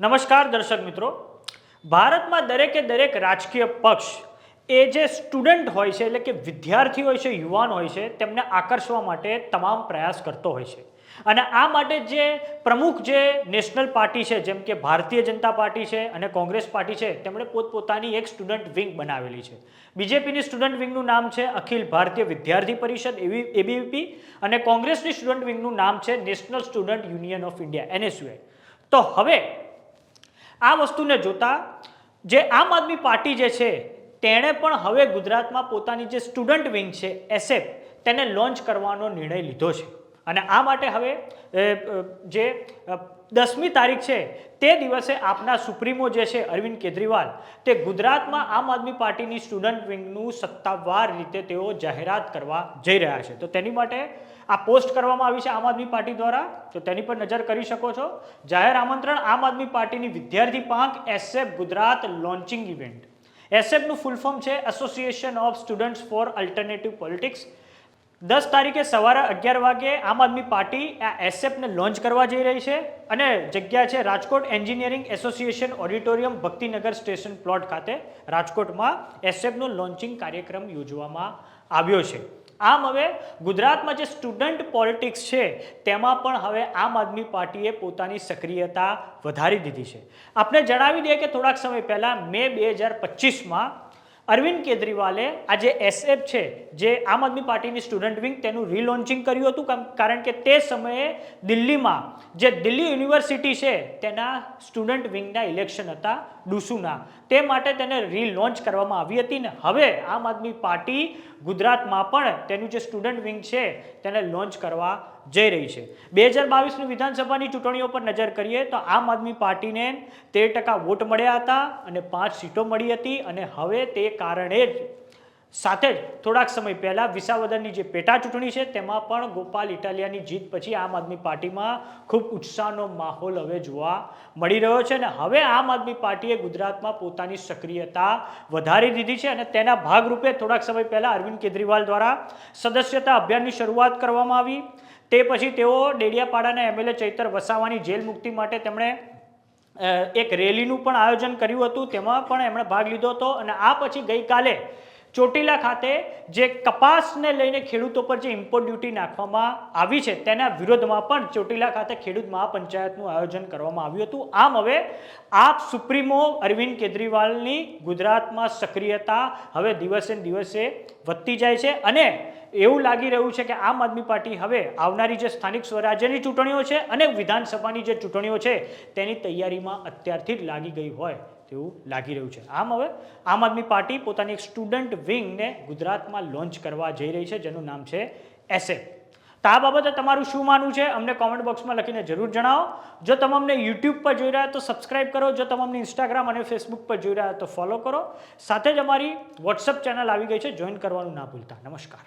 નમસ્કાર દર્શક મિત્રો. ભારતમાં દરેકે દરેક રાજકીય પક્ષ એ જે સ્ટુડન્ટ હોય છે, એટલે કે વિદ્યાર્થી હોય છે, યુવાન હોય છે, તેમને આકર્ષવા માટે તમામ પ્રયાસ કરતો હોય છે. અને આ માટે જે પ્રમુખ જે નેશનલ પાર્ટી છે, જેમ કે ભારતીય જનતા પાર્ટી છે અને કોંગ્રેસ પાર્ટી છે, તેમણે પોતપોતાની એક સ્ટુડન્ટ વિંગ બનાવેલી છે. બીજેપીની સ્ટુડન્ટ વિંગનું નામ છે અખિલ ભારતીય વિદ્યાર્થી પરિષદ, એવી એબીવીપી અને કોંગ્રેસની સ્ટુડન્ટ વિંગનું નામ છે national student union of India NSUI તો હવે આ વસ્તુને જોતા જે આમ આદમી પાર્ટી જે છે, તેણે પણ હવે ગુજરાતમાં પોતાની જે સ્ટુડન્ટ વિંગ છે એસએફ તેને લોન્ચ કરવાનો નિર્ણય લીધો છે. અને આ માટે હવે જે દસમી તારીખ છે, તે દિવસે આપના સુપ્રીમો જે છે, અરવિંદ કેજરીવાલ, તે ગુજરાતમાં આમ આદમી પાર્ટીની સ્ટુડન્ટ વિંગનું સત્તાવાર રીતે તેઓ જાહેરાત કરવા જઈ રહ્યા છે. તો તેની માટે આ પોસ્ટ કરવામાં આવી છે આમ આદમી પાર્ટી દ્વારા. તો તેની પર નજર કરી શકો છો. જાહેર આમંત્રણ આમ આદમી પાર્ટીની વિદ્યાર્થી પાંખ એસએફ ગુજરાત લોન્ચિંગ ઇવેન્ટ. એસએફનું ફૂલ ફોર્મ છે association of students for alternative politics દસ તારીખે સવારે અગિયાર વાગે આમ આદમી પાર્ટી આ એસએફને લોન્ચ કરવા જઈ રહી છે અને જગ્યા છે Rajkot engineering association auditorium Bhaktinagar station plot ખાતે રાજકોટમાં એસએફનો લોન્ચિંગ કાર્યક્રમ યોજવામાં આવ્યો છે. આમ હવે ગુજરાતમાં જે સ્ટુડન્ટ પોલિટિક્સ છે તેમાં પણ હવે આમ આદમી પાર્ટીએ પોતાની સક્રિયતા વધારી દીધી છે. આપણે જણાવી દઈએ કે થોડાક સમય પહેલાં મે બે હજાર પચીસમાં અરવિંદ કેજરીવાલે આ જે એસએફ છે, જે આમ આદમી પાર્ટીની સ્ટુડન્ટ વિંગ તેનું રીલોન્ચિંગ કર્યું હતું કારણ કે તે સમયે દિલ્હીમાં જે દિલ્હી યુનિવર્સિટી છે, તેના સ્ટુડન્ટ વિંગના ઇલેક્શન હતા. ડુસુના તે માટે તેને રીલોન્ચ કરવામાં આવી હતી ને હવે આમ આદમી પાર્ટી ગુજરાતમાં પણ તેનું જે સ્ટુડન્ટ વિંગ છે તેને લોન્ચ કરવા જઈ રહી છે. બે હજાર બાવીસની વિધાનસભાની ચૂંટણીઓ પર નજર કરીએ તો આમ આદમી પાર્ટીને તેર ટકા વોટ મળ્યા હતા અને પાંચ સીટો મળી હતી અને હવે તે કારણે જ સાથે જ થોડાક સમય પહેલાં વિસાવદરની જે પેટા ચૂંટણી છે, તેમાં પણ ગોપાલ ઇટાલિયાની જીત પછી આમ આદમી પાર્ટીમાં ખૂબ ઉત્સાહનો માહોલ હવે જોવા મળી રહ્યો છે અને હવે આમ આદમી પાર્ટીએ ગુજરાતમાં પોતાની સક્રિયતા વધારી દીધી છે અને તેના ભાગરૂપે થોડાક સમય પહેલાં અરવિંદ કેજરીવાલ દ્વારા સદસ્યતા અભિયાનની શરૂઆત કરવામાં આવી. તે પછી તેઓ ડેડિયાપાડાના એમએલએ ચૈતર વસાવાની જેલ મુક્તિ માટે તેમણે એક રેલીનું પણ આયોજન કર્યું હતું. તેમાં પણ એમણે ભાગ લીધો હતો અને આ પછી ગઈકાલે ચોટીલા ખાતે જે કપાસને લઈને ખેડૂતો પર જે ઇમ્પોર્ટ ડ્યુટી નાખવામાં આવી છે, તેના વિરોધમાં પણ ચોટીલા ખાતે ખેડૂત મહાપંચાયતનું આયોજન કરવામાં આવ્યું હતું. આમ હવે આપ સુપ્રીમો અરવિંદ કેજરીવાલની ગુજરાતમાં સક્રિયતા હવે દિવસે દિવસે વધતી જાય છે અને એવું લાગી રહ્યું છે કે આમ આદમી પાર્ટી હવે આવનારી જે સ્થાનિક સ્વરાજ્યની ચૂંટણીઓ છે અને વિધાનસભાની જે ચૂંટણીઓ છે, તેની તૈયારીમાં અત્યારથી જ લાગી ગઈ હોય તેવું લાગી રહ્યું છે. આમ હવે આમ આદમી પાર્ટી પોતાની એક સ્ટુડન્ટ વિંગને ગુજરાતમાં લોન્ચ કરવા જઈ રહી છે, જેનું નામ છે એસએ તો આ બાબતે તમારું શું માનવું છે? અમને કોમેન્ટ બોક્સમાં લખીને જરૂર જણાવો. જો તમે યુટ્યુબ પર જોઈ રહ્યા તો સબસ્ક્રાઇબ કરો. જો તમે ઇન્સ્ટાગ્રામ અને ફેસબુક પર જોઈ રહ્યા તો ફોલો કરો. સાથે જ અમારી વોટ્સઅપ ચેનલ આવી ગઈ છે. જોઈન કરવાનું ના ભૂલતા. નમસ્કાર.